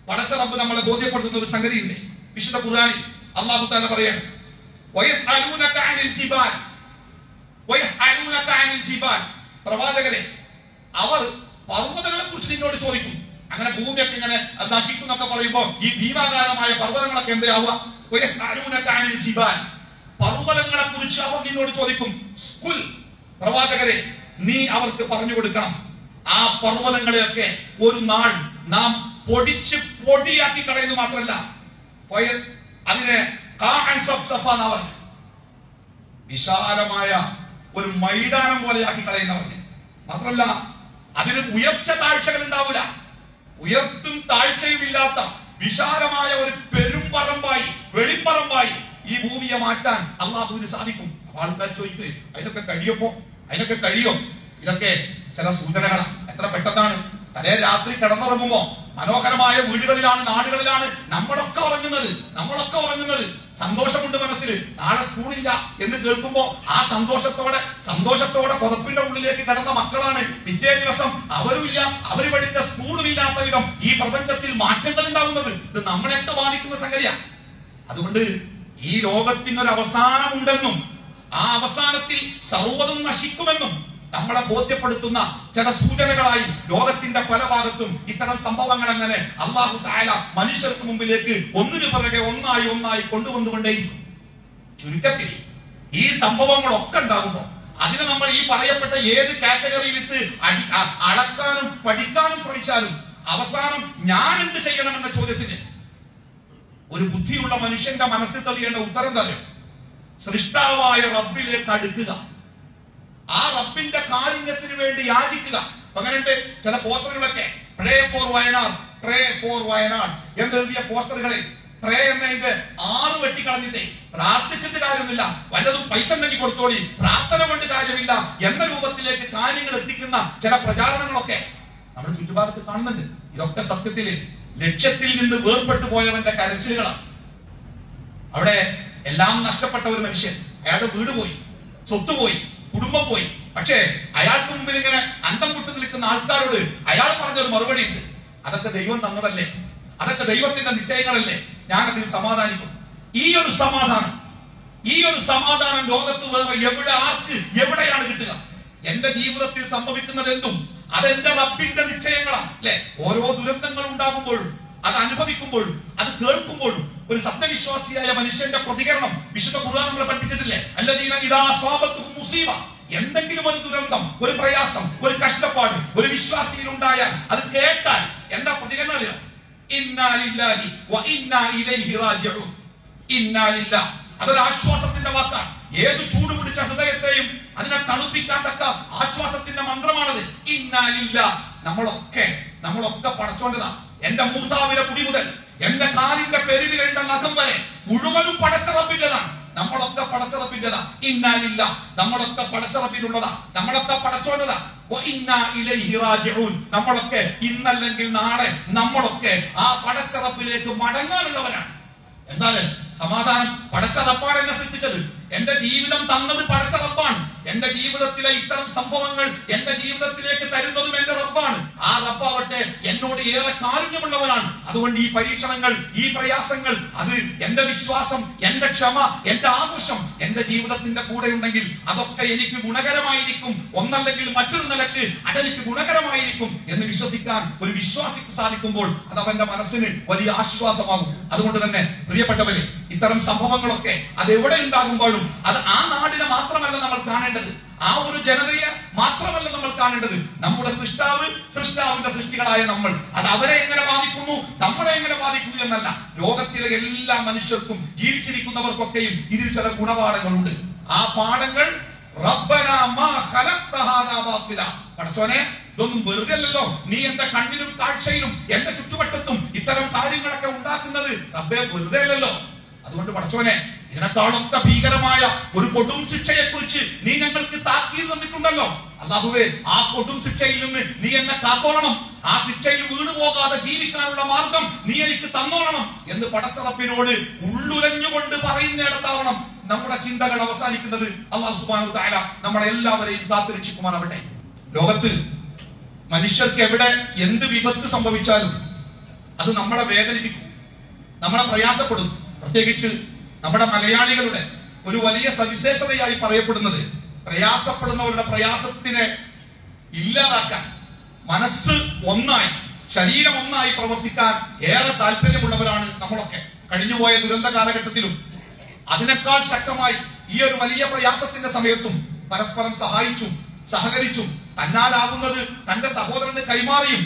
പടച്ച റബ്ബ് നമ്മളെ ബോധ്യപ്പെടുത്തുന്ന ഒരു സംഗതി ഉണ്ട് വിശുദ്ധ ഖുർആനിൽ വയസ്അലൂനക അനിൽ ജിബാൽ പ്രവാചകരെ അവർ പർവതങ്ങളെ കുറിച്ച് നിന്നോട് ചോദിക്കും. അങ്ങനെ ഭൂമിയൊക്കെ ഇങ്ങനെ നശിക്കുന്നൊക്കെ പറയുമ്പോൾ ഈ ഭീമാകാരമായ പർവതങ്ങളൊക്കെ ജിബാൽ പർവതങ്ങളെ കുറിച്ച് അവർ നിന്നോട് ചോദിക്കും സ്കുൽ പ്രവാചകരെ നീ അവർക്ക് പറഞ്ഞു കൊടുക്കണം. ആ പർവതങ്ങളെയൊക്കെ ഒരു നാൾ നാം പൊടിച്ച് പൊടിയാക്കി കളയുന്നു മാത്രമല്ല അതിനെ. വിശാലമായ ഒരു മൈതാനം പോലെയാക്കി കളയുന്നവർ മാത്രമല്ല അതിന് ഉയർച്ച താഴ്ചകൾ ഉണ്ടാവില്ല ഉയർത്തും താഴ്ചയും ഇല്ലാത്ത വിശാലമായ ഒരു പെരുമ്പറമ്പായി വെളിമ്പറമ്പായി ഈ ഭൂമിയെ മാറ്റാൻ അള്ളാഹുവിന് സാധിക്കും. അപ്പൊ ആൾക്കാർ ചോദിക്കുക അതിനൊക്കെ കഴിയപ്പോ അതിനൊക്കെ കഴിയോ. ഇതൊക്കെ ചില സൂചനകളാണ്. എത്ര പെട്ടെന്നാണ്. തലേ രാത്രി കിടന്നുറങ്ങുമ്പോ മനോഹരമായ വീടുകളിലാണ് നാടുകളിലാണ് നമ്മളൊക്കെ ഉറങ്ങുന്നത്. നമ്മളൊക്കെ ഉറങ്ങുന്നത്. സന്തോഷമുണ്ട് മനസ്സിൽ. നാളെ സ്കൂളില്ല എന്ന് കേൾക്കുമ്പോ ആ സന്തോഷത്തോടെ സന്തോഷത്തോടെ പുതപ്പിന്റെ ഉള്ളിലേക്ക് കിടന്ന മക്കളാണ്. പിറ്റേ ദിവസം അവരുമില്ല അവർ പഠിച്ച സ്കൂളും ഇല്ലാത്ത വിധം ഈ പ്രപഞ്ചത്തിൽ മാറ്റങ്ങൾ ഉണ്ടാകുന്നത് ഇത് നമ്മളെയൊക്കെ ബാധിക്കുന്ന സംഗതിയാണ് അതുകൊണ്ട് ഈ ലോകത്തിനൊരു അവസാനമുണ്ടെന്നും ആ അവസാനത്തിൽ സർവതും നശിക്കുമെന്നും നമ്മളെ ബോധ്യപ്പെടുത്തുന്ന ചില സൂചനകളായി ലോകത്തിന്റെ പല ഭാഗത്തും ഇത്തരം സംഭവങ്ങൾ അങ്ങനെ അള്ളാഹു താല മനുഷ്യർക്ക് മുമ്പിലേക്ക് ഒന്നിനു പിറകെ ഒന്നായി ഒന്നായി കൊണ്ടുവന്നുകൊണ്ടേയിരിക്കും. ചുരുക്കത്തിൽ ഈ സംഭവങ്ങളൊക്കെ ഉണ്ടാകുമ്പോൾ അതിനെ നമ്മൾ ഈ പറയപ്പെട്ട ഏത് കാറ്റഗറിയിൽ ഇട്ട് അടി- അളക്കാനും പഠിക്കാനും ശ്രമിച്ചാലും അവസാനം ഞാൻ എന്ത് ചെയ്യണമെന്ന ചോദ്യത്തിന് ഒരു ബുദ്ധിയുള്ള മനുഷ്യന്റെ മനസ്സിൽ തെളിയേണ്ട ഉത്തരം തരും സൃഷ്ടാവായ റബ്ബിലേക്ക് അടുക്കുക. ആ റബ്ബിന്റെ കാരുണ്യത്തിന് വേണ്ടി യാചിക്കുക. അങ്ങനെയുണ്ട് ചില പോസ്റ്ററുകളൊക്കെ. Pray for Wayanad pray for Wayanad എന്നെഴുതിയ പോസ്റ്ററുകളിൽ. പ്രേ എന്നതിന്റെ ആറ് വെട്ടിക്കളഞ്ഞിട്ടേ. പ്രാർത്ഥിച്ചിട്ട് കാര്യമൊന്നുമില്ല വല്ലതും പൈസ ഉണ്ടെങ്കിൽ കൊടുത്തോളി. പ്രാർത്ഥന കൊണ്ട് കാര്യമില്ല എന്ന രൂപത്തിലേക്ക് കാര്യങ്ങൾ എത്തിക്കുന്ന ചില പ്രചാരണങ്ങളൊക്കെ നമ്മുടെ ചുറ്റുപാടത്ത് കാണുന്നുണ്ട്. ഇതൊക്കെ സത്യത്തിൽ ലക്ഷ്യത്തിൽ നിന്ന് വേർപെട്ടു പോയവന്റെ കരച്ചിലുകളാണ്. അവിടെ എല്ലാം നഷ്ടപ്പെട്ട ഒരു മനുഷ്യൻ അയാളുടെ വീട് പോയി സ്വത്ത് പോയി കുടുംബം പോയി. പക്ഷേ അയാൾക്ക് മുമ്പിൽ ഇങ്ങനെ അന്തം വിട്ടു നിൽക്കുന്ന ആൾക്കാരോട് അയാൾ പറഞ്ഞൊരു മറുപടി ഉണ്ട്. അതൊക്കെ ദൈവം തന്നതല്ലേ? അതൊക്കെ ദൈവത്തിന്റെ നിശ്ചയങ്ങളല്ലേ? ഞാൻ അതിൽ സമാധാനിക്കും. ഈ ഒരു സമാധാനം ഈ ഒരു സമാധാനം ലോകത്ത് വേറെ എവിടെ ആർക്ക് എവിടെയാണ് കിട്ടുക? എന്റെ ജീവിതത്തിൽ സംഭവിക്കുന്നത് എന്തും അതെന്റെ റബ്ബിന്റെ നിശ്ചയങ്ങളാണ് അല്ലെ? ഓരോ ദുരന്തങ്ങൾ ഉണ്ടാകുമ്പോഴും അത് അനുഭവിക്കുമ്പോഴും അത് കേൾക്കുമ്പോഴും ഒരു സത്യവിശ്വാസിയായ മനുഷ്യന്റെ പ്രതികരണം വിശുദ്ധ ഖുർആൻ നമ്മളെ പഠിപ്പിച്ചിട്ടില്ലേ മുസീബ. എന്തെങ്കിലും ഒരു ദുരന്തം ഒരു പ്രയാസം ഒരു കഷ്ടപ്പാട് ഒരു വിശ്വാസിയിൽ ഉണ്ടായാൽ അത് കേട്ടാൽ എന്താ പ്രതികരണം അറിയാം? ഇന്നാ ലില്ലാഹി വ ഇന്നാ ഇലൈഹി അതൊരു ആശ്വാസത്തിന്റെ വാക്കാണ്. ഏത് ചൂട് പിടിച്ച ഹൃദയത്തെയും അതിനെ തണുപ്പിക്കാൻ തക്ക ആശ്വാസത്തിന്റെ മന്ത്രമാണത്. ഇന്നാലില്ല. നമ്മളൊക്കെ നമ്മളൊക്കെ പടച്ചോണ്ടതാ. എന്റെ മൂർധാവിലെ കുടി മുതൽ എന്റെ കാലിന്റെ പെരുവിരണ്ട നഖം വരെ മുഴുവനും പടച്ചറപ്പിന്റെതാണ് നമ്മളൊക്കെ പടച്ചറപ്പിന്റെതാ ഇന്നാലില്ല. നമ്മളൊക്കെ പടച്ചറപ്പിലുള്ളതാ. നമ്മളൊക്കെ പടച്ചോണ്ടതാ. നമ്മളൊക്കെ ഇന്നല്ലെങ്കിൽ നാളെ നമ്മളൊക്കെ ആ പടച്ചറപ്പിലേക്ക് മടങ്ങാനുള്ളവരാണ്. എന്താണ് സമാധാനം പടച്ചതപ്പാടെന്നെ സൃഷ്ടിച്ചത്. എന്റെ ജീവിതം തന്നത് പടച്ചറപ്പാണ് എന്റെ ജീവിതത്തിലെ ഇത്തരം സംഭവങ്ങൾ എന്റെ ജീവിതത്തിലേക്ക് തരുന്നതും എന്റെ റബ്ബാണ്. ആ റബ്ബാവട്ടെ എന്നോട് ഏറെ കാരുണ്യമുള്ളവനാണ്. അതുകൊണ്ട് ഈ പരീക്ഷണങ്ങൾ ഈ പ്രയാസങ്ങൾ അത് എന്റെ വിശ്വാസം എന്റെ ക്ഷമ എന്റെ ആഘോഷം എന്റെ ജീവിതത്തിന്റെ കൂടെ ഉണ്ടെങ്കിൽ അതൊക്കെ എനിക്ക് ഗുണകരമായിരിക്കും. ഒന്നല്ലെങ്കിൽ മറ്റൊരു നിലയ്ക്ക് അതെനിക്ക് ഗുണകരമായിരിക്കും എന്ന് വിശ്വസിക്കാൻ ഒരു വിശ്വാസിക്ക് സാധിക്കുമ്പോൾ അത് അവന്റെ മനസ്സിന് വലിയ ആശ്വാസമാകും. അതുകൊണ്ട് തന്നെ പ്രിയപ്പെട്ടവരെ ഇത്തരം സംഭവങ്ങളൊക്കെ അത് എവിടെ ഉണ്ടാകുമ്പോഴും അത് ആ നാടിനെ മാത്രമല്ല നമ്മൾ കാണേണ്ടത്. ആ ഒരു ജനതയെ മാത്രമല്ല നമ്മൾ കാണേണ്ടത്. നമ്മുടെ സൃഷ്ടാവ് സൃഷ്ടാവിന്റെ സൃഷ്ടികളായ നമ്മൾ. അത് അവരെ എങ്ങനെ ബാധിക്കുന്നു? നമ്മളെ എങ്ങനെ ബാധിക്കുന്നു എന്നല്ല. ലോകത്തിലെ എല്ലാ മനുഷ്യർക്കും ജീവിച്ചിരിക്കുന്നവർക്കൊക്കെയും ഇതിൽ ചില ഗുണപാഠങ്ങളുണ്ട്. ആ പാഠങ്ങൾ. പടച്ചോനെ ഇതൊന്നും വെറുതെ അല്ലല്ലോ നീ എന്റെ കണ്ണിലും കാഴ്ചയിലും എന്റെ ചുറ്റുവട്ടത്തും ഇത്തരം കാര്യങ്ങളൊക്കെ ഉണ്ടാക്കുന്നത്. റബ്ബെ വെറുതെ അല്ലല്ലോ അതുകൊണ്ട് പടച്ചോനെ ഇതിനേക്കാളൊക്കെ ഭീകരമായ ഒരു കൊടും ശിക്ഷയെ കുറിച്ച് നീ ഞങ്ങൾക്ക് താക്കീത് തന്നിട്ടുണ്ടല്ലോ. അല്ലാഹുവേ ആ കൊടും ശിക്ഷയിൽ നിന്ന് നീ എന്നെ കാത്തോളണം. ആ ശിക്ഷയിൽ വീണു പോകാതെ ജീവിക്കാനുള്ള മാർഗം നീ എനിക്ക് തന്നോളണം എന്ന് പടച്ചറപ്പിനോട് ഉള്ളുരഞ്ഞുകൊണ്ട് പറയുന്നിടത്താവണം നമ്മുടെ ചിന്തകൾ അവസാനിക്കുന്നത്. അള്ളാഹു സുബാനു തആല നമ്മളെ എല്ലാവരെയും കാത്തുരക്ഷിക്കുമാറാവട്ടെ. ലോകത്തിൽ മനുഷ്യർക്ക് എവിടെ എന്ത് വിപത്ത് സംഭവിച്ചാലും അത് നമ്മളെ വേദനിപ്പിക്കും നമ്മളെ പ്രയാസപ്പെടും. പ്രത്യേകിച്ച് നമ്മുടെ മലയാളികളുടെ ഒരു വലിയ സവിശേഷതയായി പറയപ്പെടുന്നത് പ്രയാസപ്പെടുന്നവരുടെ പ്രയാസത്തിനെ ഇല്ലാതാക്കാൻ മനസ്സ് ഒന്നായി ശരീരം ഒന്നായി പ്രവർത്തിക്കാൻ ഏറെ താല്പര്യമുള്ളവരാണ് നമ്മളൊക്കെ. കഴിഞ്ഞുപോയ ദുരന്ത കാലഘട്ടത്തിലും അതിനേക്കാൾ ശക്തമായി ഈ ഒരു വലിയ പ്രയാസത്തിന്റെ സമയത്തും പരസ്പരം സഹായിച്ചും സഹകരിച്ചും തന്നാലാവുന്നത് തന്റെ സഹോദരന് കൈമാറിയും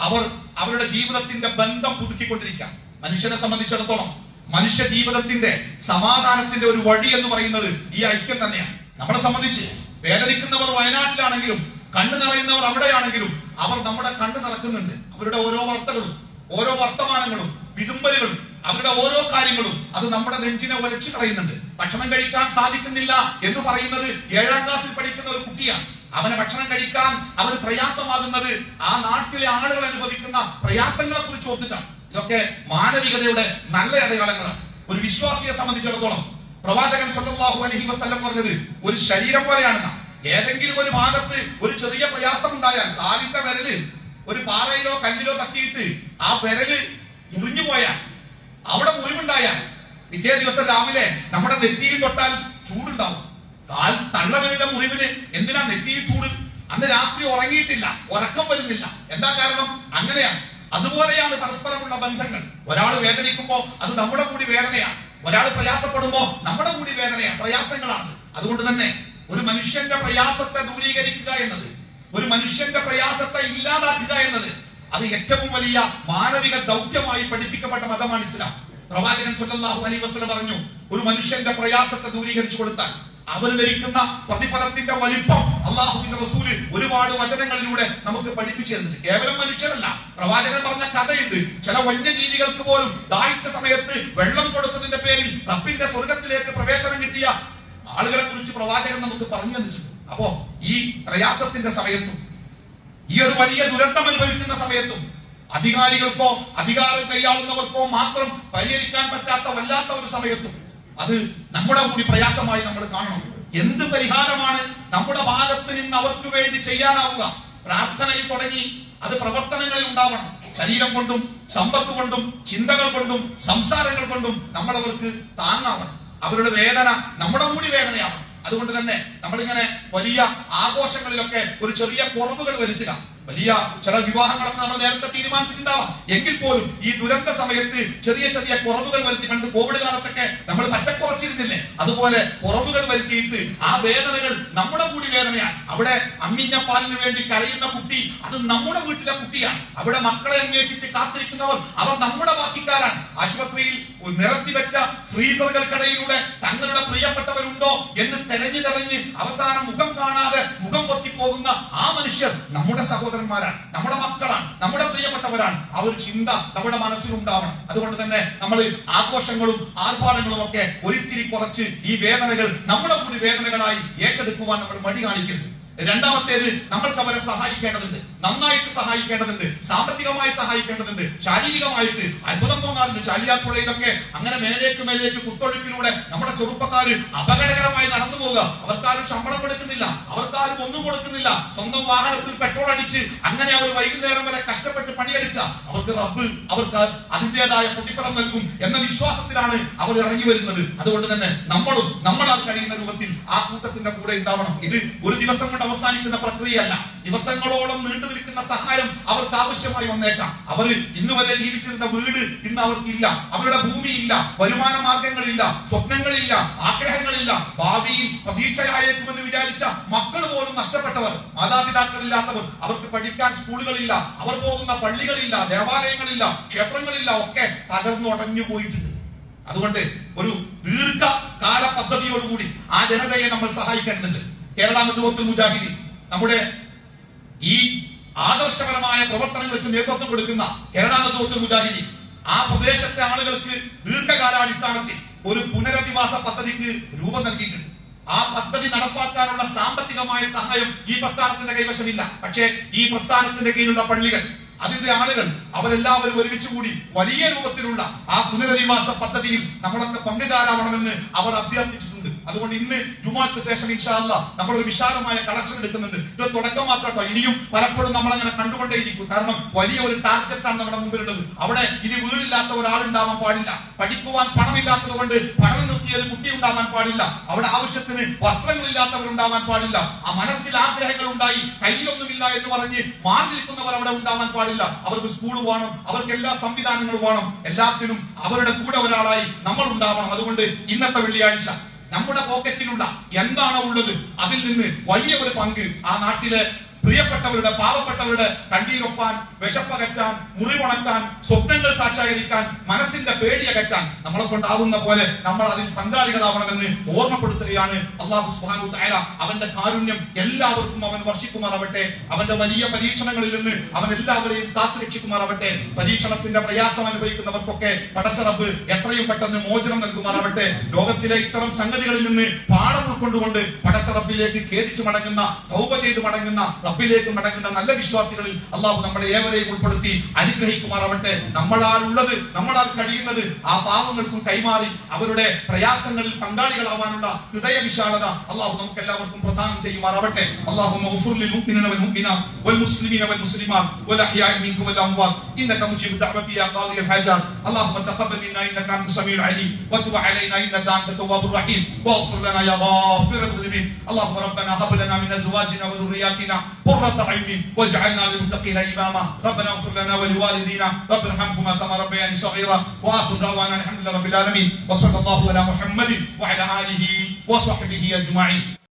അവർ അവരുടെ ജീവിതത്തിന്റെ ബന്ധം പുതുക്കിക്കൊണ്ടിരിക്കാം മനുഷ്യനെ സംബന്ധിച്ചിടത്തോളം മനുഷ്യ ജീവിതത്തിന്റെ സമാധാനത്തിന്റെ ഒരു വഴി എന്ന് പറയുന്നത് ഈ ഐക്യം തന്നെയാണ്. നമ്മളെ സംബന്ധിച്ച് വേദനിക്കുന്നവർ വയനാട്ടിലാണെങ്കിലും കണ്ണു നിറയുന്നവർ അവിടെയാണെങ്കിലും അവർ നമ്മുടെ കണ്ണു നിറക്കുന്നുണ്ട്. അവരുടെ ഓരോ വാർത്തകളും ഓരോ വർത്തമാനങ്ങളും വിതുമ്പലുകളും അവരുടെ ഓരോ കാര്യങ്ങളും അത് നമ്മുടെ നെഞ്ചിനെ ഒലച്ചു കളയുന്നുണ്ട്. ഭക്ഷണം കഴിക്കാൻ സാധിക്കുന്നില്ല എന്ന് പറയുന്നത് ഏഴാം ക്ലാസ്സിൽ പഠിക്കുന്ന ഒരു കുട്ടിയാണ്. അവന് ഭക്ഷണം കഴിക്കാൻ അവന് പ്രയാസമാകുന്നത് ആ നാട്ടിലെ ആളുകൾ അനുഭവിക്കുന്ന പ്രയാസങ്ങളെ കുറിച്ച് ഓർത്തിട്ടാണ്. ഇതൊക്കെ മാനവികതയുടെ നല്ല അടയാളങ്ങളാണ്. ഒരു വിശ്വാസിയെ സംബന്ധിച്ചിടത്തോളം പ്രവാചകൻ സ്വന്തമാഹു അലഹി വസ്ലം പറഞ്ഞത് ഒരു ശരീരം പോലെയാണെന്ന. ഏതെങ്കിലും ഒരു ഭാഗത്ത് ഒരു ചെറിയ പ്രയാസം ഉണ്ടായാൽ കാലിന്റെ വിരൽ ഒരു പാറയിലോ കല്ലിലോ തട്ടിയിട്ട് ആ വിരൽ മുറിഞ്ഞു പോയാൽ അവിടെ മുറിവുണ്ടായാൽ പിറ്റേ ദിവസം രാവിലെ നമ്മുടെ നെറ്റിയിൽ തൊട്ടാൽ ചൂടുണ്ടാവും. കാൽ തള്ളവിരലിലെ മുറിവിന് എന്തിനാ നെറ്റിയിൽ ചൂട്? അന്ന് രാത്രി ഉറങ്ങിയിട്ടില്ല ഉറക്കം വരുന്നില്ല. എന്താ കാരണം? അങ്ങനെയാണ്. അതുപോലെയാണ് പരസ്പരമുള്ള ബന്ധങ്ങൾ. ഒരാൾ വേദനിക്കുമ്പോൾ അത് നമ്മുടെ കൂടി വേദനയാണ്. ഒരാൾ പ്രയാസപ്പെടുമ്പോൾ നമ്മുടെ കൂടി വേദനയാണ് പ്രയാസങ്ങളാണ്. അതുകൊണ്ട് തന്നെ ഒരു മനുഷ്യന്റെ പ്രയാസത്തെ ദൂരീകരിക്കുക എന്നത് ഒരു മനുഷ്യന്റെ പ്രയാസത്തെ ഇല്ലാതാക്കുക എന്നത് അത് ഏറ്റവും വലിയ മാനവിക ദൗത്യമായി പഠിപ്പിക്കപ്പെട്ട മതമാണ് ഇസ്ലാം. പ്രവാചകൻ സുല്ലാഹു അലൈഹി വസല്ലം പറഞ്ഞു ഒരു മനുഷ്യന്റെ പ്രയാസത്തെ ദൂരീകരിച്ചു കൊടുത്താൽ അവന് ലഭിക്കുന്ന പ്രതിഫലത്തിന്റെ വലിപ്പം അള്ളാഹുവിന്റെ റസൂൽ ഒരുപാട് വചനങ്ങളിലൂടെ നമുക്ക് പഠിപ്പിച്ചു തരുന്നുണ്ട്. കേവലം മനുഷ്യരല്ല. പ്രവാചകൻ പറഞ്ഞ കഥയുണ്ട്. ചില വന്യജീവികൾക്ക് പോലും ദാഹിച്ച സമയത്ത് വെള്ളം കൊടുത്തതിന്റെ പേരിൽ റബ്ബിന്റെ സ്വർഗത്തിലേക്ക് പ്രവേശനം കിട്ടിയ ആളുകളെ കുറിച്ച് പ്രവാചകൻ നമുക്ക് പറഞ്ഞു തന്നിട്ടുണ്ട്. അപ്പോ ഈ പ്രയാസത്തിന്റെ സമയത്തും ഈ ഒരു വലിയ ദുരന്തം അനുഭവിക്കുന്ന സമയത്തും അധികാരികൾക്കോ അധികാരം കൈയാളുന്നവർക്കോ മാത്രം പരിഹരിക്കാൻ പറ്റാത്ത വല്ലാത്ത ഒരു സമയത്തും അത് നമ്മുടെ കൂടി പ്രയാസമായി നമ്മൾ കാണണം. എന്ത് പരിഹാരമാണ് നമ്മുടെ ഭാഗത്ത് നിന്ന് അവർക്ക് വേണ്ടി ചെയ്യാനാവുക? പ്രാർത്ഥനയിൽ തുടങ്ങി അത് പ്രവർത്തനങ്ങളിൽ ഉണ്ടാവണം. ശരീരം കൊണ്ടും സമ്പത്ത് കൊണ്ടും ചിന്തകൾ കൊണ്ടും സംസാരങ്ങൾ കൊണ്ടും നമ്മൾ അവർക്ക് താങ്ങാവണം. അവരുടെ വേദന നമ്മുടെ കൂടി വേദനയാവണം. അതുകൊണ്ട് തന്നെ നമ്മളിങ്ങനെ വലിയ ആഘോഷങ്ങളിലൊക്കെ ഒരു ചെറിയ കുറവുകൾ വരുത്തുക. വലിയ ചില വിവാഹങ്ങളൊക്കെ നമ്മൾ നേരത്തെ തീരുമാനിച്ചിട്ടുണ്ടാവാം. എങ്കിൽ പോലും ഈ ദുരന്ത സമയത്ത് ചെറിയ ചെറിയ കുറവുകൾ വരുത്തി പണ്ട് കോവിഡ് കാലത്തൊക്കെ നമ്മൾ പറ്റക്കുറച്ചിരുന്നില്ലേ അതുപോലെ കുറവുകൾ വരുത്തിയിട്ട് ആ വേദനകൾ നമ്മുടെ കൂടി വേദനയാണ്. അവിടെ അമ്മിഞ്ഞപ്പാലിന് വേണ്ടി കരയുന്ന കുട്ടി അത് നമ്മുടെ വീട്ടിലെ കുട്ടിയാണ്. അവിടെ മക്കളെ അന്വേഷിച്ച് കാത്തിരിക്കുന്നവർ അവർ നമ്മുടെ ബാക്കിക്കാരാണ്. ആശുപത്രിയിൽ നിരത്തി വെച്ച ഫ്രീസറുകൾക്കിടയിലൂടെ തങ്ങളുടെ പ്രിയപ്പെട്ടവരുണ്ടോ എന്ന് തെരഞ്ഞു തെരഞ്ഞ് അവസാനം മുഖം കാണാതെ മുഖം പൊത്തിപ്പോകുന്ന ആ മനുഷ്യർ നമ്മുടെ സഹോദരന്മാരാണ് നമ്മുടെ മക്കളാണ് നമ്മുടെ പ്രിയപ്പെട്ടവരാണ്. ആ ഒരു ചിന്ത നമ്മുടെ മനസ്സിലുണ്ടാവണം. അതുകൊണ്ട് തന്നെ നമ്മൾ ആഘോഷങ്ങളും ആർഭാടങ്ങളും ഒക്കെ ഒരിത്തിരി കുറച്ച് ഈ വേദനകൾ നമ്മുടെ കൂടി വേദനകളായി ഏറ്റെടുക്കുവാൻ നമ്മൾ മടി കാണിക്കരുത് രണ്ടാമത്തേത് നമ്മൾക്ക് അവരെ സഹായിക്കേണ്ടതുണ്ട്. നന്നായിട്ട് സഹായിക്കേണ്ടതുണ്ട്. സാമ്പത്തികമായി സഹായിക്കേണ്ടതുണ്ട്. ശാരീരികമായിട്ട് അത്ഭുതം തോന്നാറുണ്ട്. ചാലിയാപ്പുഴയിലൊക്കെ അങ്ങനെ മേലേക്ക് മേലേക്ക് കുത്തൊഴുക്കിലൂടെ നമ്മുടെ ചെറുപ്പക്കാര് അപകടകരമായി നടന്നു പോവുക. അവർക്കാരും ശമ്പളം കൊടുക്കുന്നില്ല. അവർക്കാരും ഒന്നും കൊടുക്കുന്നില്ല. സ്വന്തം വാഹനത്തിൽ പെട്രോൾ അടിച്ച് അങ്ങനെ അവർ വൈകുന്നേരം വരെ കഷ്ടപ്പെട്ട് പണിയെടുക്കുക. അവർക്ക് റബ്ബ് അവർക്ക് അതിന്റെതായ പ്രതിഫലം നൽകും എന്ന വിശ്വാസത്തിലാണ് അവർ ഇറങ്ങി വരുന്നത്. അതുകൊണ്ട് തന്നെ നമ്മളും നമ്മളാൽ കഴിയുന്ന രൂപത്തിൽ ആ കൂട്ടത്തിന്റെ കൂടെ ഉണ്ടാവണം. ഇത് ഒരു ദിവസം കൊണ്ട് അവസാനിക്കുന്ന പ്രക്രിയയല്ല. ദിവസങ്ങളോളം നീണ്ടു നിൽക്കുന്ന സഹായം അവർക്ക് ആവശ്യമായി വന്നേക്കാം. അവർ ഇന്ന് വരെ ജീവിച്ചിരുന്ന വീട് ഇന്ന് അവർക്കില്ല. അവരുടെ ഭൂമിയില്ല. വരുമാന മാർഗങ്ങളില്ല സ്വപ്നങ്ങളില്ല. ആഗ്രഹങ്ങളില്ല. ഭാവിയിൽ പ്രതീക്ഷയായേക്കുമെന്ന് വിചാരിച്ച മക്കൾ പോലും നഷ്ടപ്പെട്ടവർ മാതാപിതാക്കളില്ലാത്തവർ അവർക്ക് പഠിക്കാൻ സ്കൂളുകളില്ല. അവർ പോകുന്ന പള്ളികളില്ല ദേവാലയങ്ങളില്ല ക്ഷേത്രങ്ങളില്ല ഒക്കെ തകർന്നുടഞ്ഞു പോയിട്ടുണ്ട്. അതുകൊണ്ട് ഒരു ദീർഘകാല പദ്ധതിയോടുകൂടി ആ ജനതയെ നമ്മൾ സഹായിക്കേണ്ടതുണ്ട്. കേരള ബന്ധുവത്തിൽ മുജാഹിദി നമ്മുടെ ഈ ആദർശപരമായ പ്രവർത്തനങ്ങൾക്ക് നേതൃത്വം കൊടുക്കുന്ന കേരള ബന്ധുവത്തിൽ മുജാഹിദി ആ പ്രദേശത്തെ ആളുകൾക്ക് ദീർഘകാലാടിസ്ഥാനത്തിൽ ഒരു പുനരധിവാസ പദ്ധതിക്ക് രൂപം നൽകിയിട്ടുണ്ട്. ആ പദ്ധതി നടപ്പാക്കാനുള്ള സാമ്പത്തികമായ സഹായം ഈ പ്രസ്ഥാനത്തിന്റെ കൈവശമില്ല. പക്ഷേ ഈ പ്രസ്ഥാനത്തിന്റെ കീഴിലുള്ള പള്ളികൾ അതിന്റെ ആളുകൾ അവരെല്ലാവരും ഒരുമിച്ച് കൂടി വലിയ രൂപത്തിലുള്ള ആ പുനരധിവാസ പദ്ധതിയിൽ നമ്മളൊക്കെ പങ്കുകാരാവണമെന്ന് അവർ അഭ്യർത്ഥിച്ചിട്ടുണ്ട്. അതുകൊണ്ട് ഇന്ന് ജുമാക്ക് ശേഷം ഇൻഷാല്ല നമ്മൾ ഒരു വിശാലമായ കളക്ഷൻ എടുക്കുന്നുണ്ട്. ഇത് തുടക്കം മാത്രം ഇനിയും പലപ്പോഴും നമ്മൾ അങ്ങനെ കണ്ടുകൊണ്ടേയിരിക്കും. കാരണം വലിയ ഒരു ആണ് നമ്മുടെ മുമ്പിലുള്ളത്. അവിടെ ഇനി വീടില്ലാത്ത ഒരാളുണ്ടാവാൻ പാടില്ല. പഠിക്കുവാൻ പണമില്ലാത്തത് കൊണ്ട് പണം നിർത്തിയ ഒരു കുട്ടി ഉണ്ടാവാൻ പാടില്ല. അവിടെ ആവശ്യത്തിന് വസ്ത്രങ്ങളില്ലാത്തവരുണ്ടാവാൻ പാടില്ല. ആ മനസ്സിൽ ആഗ്രഹങ്ങൾ ഉണ്ടായി. കയ്യിലൊന്നുമില്ല എന്ന് പറഞ്ഞ് മാറി നിൽക്കുന്നവർ അവിടെ ഉണ്ടാവാൻ പാടില്ല. അവർക്ക് സ്കൂൾ വേണം അവർക്ക് എല്ലാ സംവിധാനങ്ങളും വേണം. എല്ലാത്തിനും അവരുടെ കൂടെ ഒരാളായി നമ്മൾ ഉണ്ടാവണം. അതുകൊണ്ട് ഇന്നത്തെ വെള്ളിയാഴ്ച നമ്മുടെ പോക്കറ്റിലുള്ള എന്താണോ ഉള്ളത് അതിൽ നിന്ന് വലിയ ഒരു പങ്ക് ആ നാട്ടിലെ പ്രിയപ്പെട്ടവരുടെ പാവപ്പെട്ടവരുടെ കണ്ണീരൊപ്പാൻ വിശപ്പകറ്റാൻ മുറിവുണക്കാൻ സ്വപ്നങ്ങൾ സാക്ഷാകരിക്കാൻ മനസ്സിന്റെ പേടി അകറ്റാൻ നമ്മളെ കൊണ്ടാവുന്ന പോലെ നമ്മൾ അതിൽ പങ്കാളികളാവണമെന്ന് ഓർമ്മപ്പെടുത്തുകയാണ് അള്ളാഹു സുബ്ഹാനഹു തആല അവന്റെ കാരുണ്യം എല്ലാവർക്കും അവൻ വർഷിക്കുമാറാവട്ടെ. അവന്റെ വലിയ പരീക്ഷണങ്ങളിൽ നിന്ന് അവൻ എല്ലാവരെയും കാത്തുരക്ഷിക്കുമാറാവട്ടെ പരീക്ഷണത്തിന്റെ പ്രയാസം അനുഭവിക്കുന്നവർക്കൊക്കെ പടച്ചറബ് എത്രയും പെട്ടെന്ന് മോചനം നൽകുമാറാവട്ടെ. ലോകത്തിലെ ഇത്തരം സംഗതികളിൽ നിന്ന് പാഠം ഉൾക്കൊണ്ടുകൊണ്ട് പടച്ചറബിലേക്ക് ഖേദിച്ചു മടങ്ങുന്ന തൗബ ചെയ്തു മടങ്ങുന്ന റബ്ബിലേക്ക് മടങ്ങുന്ന നല്ല വിശ്വാസികളിൽ അള്ളാഹു നമ്മളെ ഏവരെയും ഉൾപ്പെടുത്തി അനുഗ്രഹിക്കുമാറാവട്ടെ നമ്മളാൽ ഉള്ളത് നമ്മളാൽ കഴിയുന്നത് ആ പാവങ്ങൾക്കും കൈമാറി അവരുടെ പ്രയാസങ്ങളിൽ പങ്കാളികളാവാനുള്ള ഹൃദയ വിശാലത അള്ളാഹു നമുക്ക് എല്ലാവർക്കും പ്രദാനം ചെയ്യുമാറാവട്ടെ അള്ളാഹു للمؤمنين والمؤمنات والمسلمين والمسلمات والاحياء منكم والاموات انك مجيب الدعوه يا قاضي الحاجات اللهم تقبل منا انك انت السميع العليم وتب علينا انك انت التواب الرحيم واغفر لنا يا غافر المذنبين اللهم ربنا هب لنا من ازواجنا وذرياتنا قرة أعين واجعلنا للمتقين إماما. ربنا اغفر لنا ولوالدينا. رب ارحمهما كما ربياني صغيرا. وآخر دعوانا الحمد لله رب العالمين. وصلى الله على محمد وعلى آله وصحبه أجمعين.